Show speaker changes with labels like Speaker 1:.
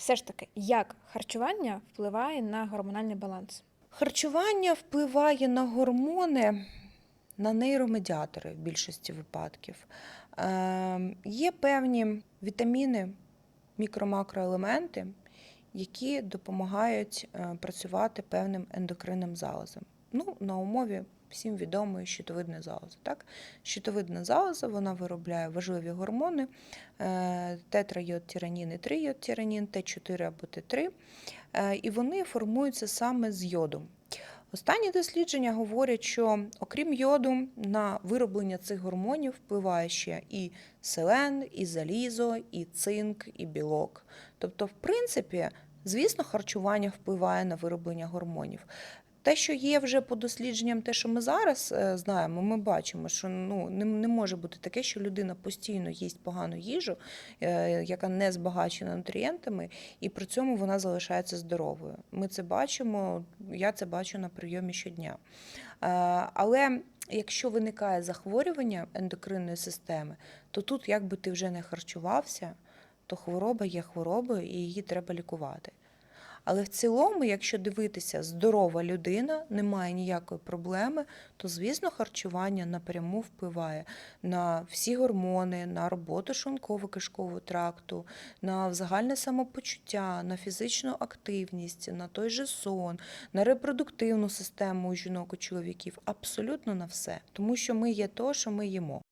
Speaker 1: Все ж таки, як харчування впливає на гормональний баланс?
Speaker 2: Харчування впливає на гормони, на нейромедіатори в більшості випадків. Е, є певні вітаміни, мікро-макроелементи, які допомагають е, працювати певним ендокринним залозом. Ну, на умові всім відомої щитовидної залози. Так? Щитовидна залоза вона виробляє важливі гормони е, тетрайодтиранін і трийодтиранін, Т4 або Т3, е, і вони формуються саме з йоду. Останні дослідження говорять, що окрім йоду, на вироблення цих гормонів впливає ще і селен, і залізо, і цинк, і білок. Тобто, в принципі, звісно, харчування впливає на вироблення гормонів. Те, що є вже по дослідженням, те, що ми зараз е, знаємо, ми бачимо, що ну не, не може бути таке, що людина постійно їсть погану їжу, е, яка не збагачена нутрієнтами, і при цьому вона залишається здоровою. Ми це бачимо, я це бачу на прийомі щодня. Е, Але якщо виникає захворювання ендокринної системи, то тут, як би ти вже не харчувався, то хвороба є хворобою і її треба лікувати. Але в цілому, якщо дивитися, здорова людина, немає ніякої проблеми, то звісно харчування напряму впливає на всі гормони, на роботу шлунково-кишкового тракту, на загальне самопочуття, на фізичну активність, на той же сон, на репродуктивну систему у жінок і чоловіків, абсолютно на все, тому що ми є то, що ми їмо.